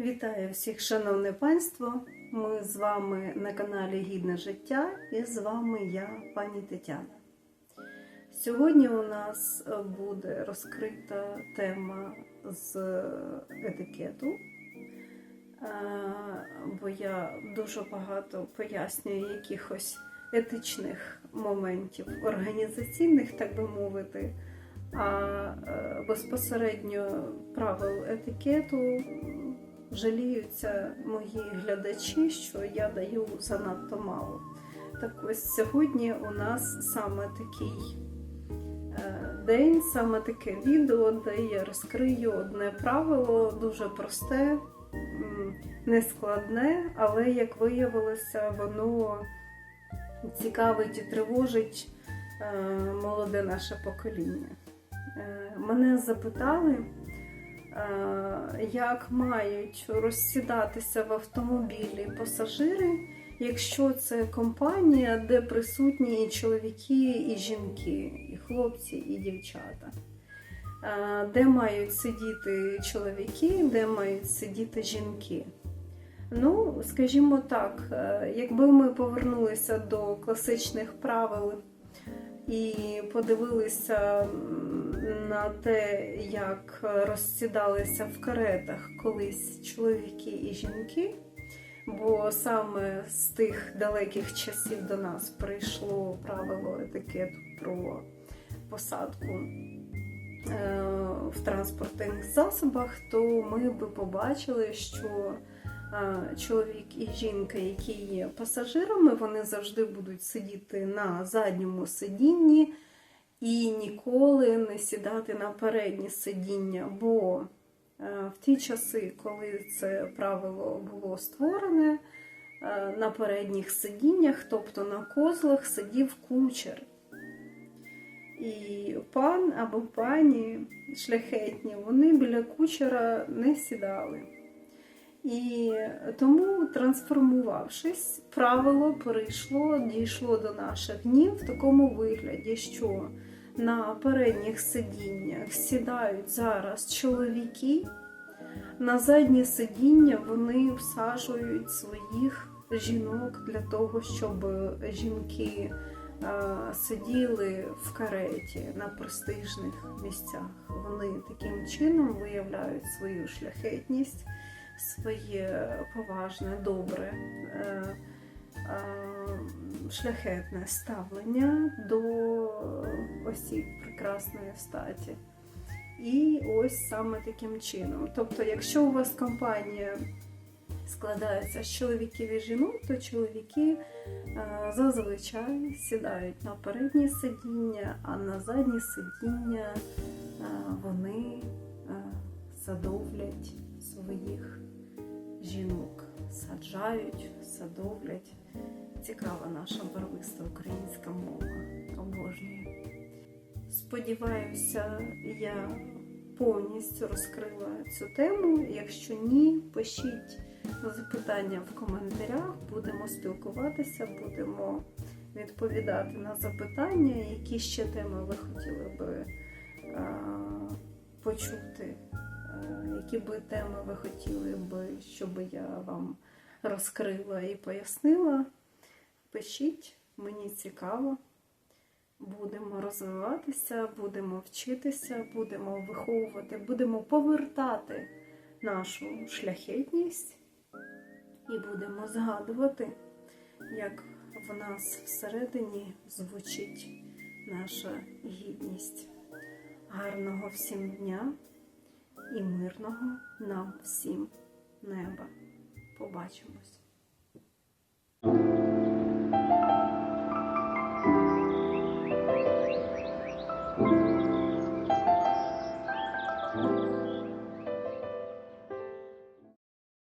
Вітаю всіх, шановне панство! Ми з вами на каналі Гідне життя і з вами я, пані Тетяна. Сьогодні у нас буде розкрита тема з етикету, Е, бо я дуже багато пояснюю якихось етичних моментів, організаційних, так би мовити. А е, безпосередньо правил етикету жаліються мої глядачі, що я даю занадто мало. Так ось сьогодні у нас саме такий е, день, саме таке відео, де я розкрию одне правило, дуже просте, нескладне, але як виявилося, воно цікавить і тривожить е, молоде наше покоління. Е, Мене запитали, як мають розсідатися в автомобілі пасажири, якщо це компанія, де присутні і чоловіки, і жінки, і хлопці, і дівчата. Де мають сидіти чоловіки, де мають сидіти жінки. Ну, скажімо так, е, якби ми повернулися до класичних правил і подивилися на те, як розсідалися в каретах колись чоловіки і жінки, бо саме з тих далеких часів до нас прийшло правило етикету про посадку е, в транспортних засобах, то ми би побачили, що чоловік і жінка, які є пасажирами, вони завжди будуть сидіти на задньому сидінні і ніколи не сідати на переднє сидіння. Бо е, в ті часи, коли це правило було створене, е, на передніх сидіннях, тобто на козлах, сидів кучер. І пан або пані шляхетні, вони біля кучера не сідали. І тому, трансформувавшись, правило перейшло, дійшло до наших днів в такому вигляді, що на передніх сидіннях сідають зараз чоловіки, на заднє сидіння вони всаджують своїх жінок для того, щоб жінки е, сиділи в кареті на престижних місцях. Вони таким чином виявляють свою шляхетність своє поважне, добре, е, е, шляхетне ставлення до осіб прекрасної статі. І ось саме таким чином. Тобто, якщо у вас компанія складається з чоловіків і жінок, то чоловіки е, зазвичай сідають на переднє сидіння, а на заднє сидіння вони садовлять своїх жінок, саджають, садовлять. Цікава наша барвиста українська мова. Обожнюю. Сподіваюся, я повністю розкрила цю тему. Якщо ні, пишіть запитання в коментарях, будемо спілкуватися, будемо відповідати на запитання, які ще теми ви хотіли би почути, які би теми ви хотіли би, щоб я вам розкрила і пояснила. Пишіть, мені цікаво. Будемо розвиватися, будемо вчитися, будемо виховувати, будемо повертати нашу шляхетність і будемо згадувати, як в нас всередині звучить наша гідність. Гарного всім дня і мирного нам всім неба. Побачимось!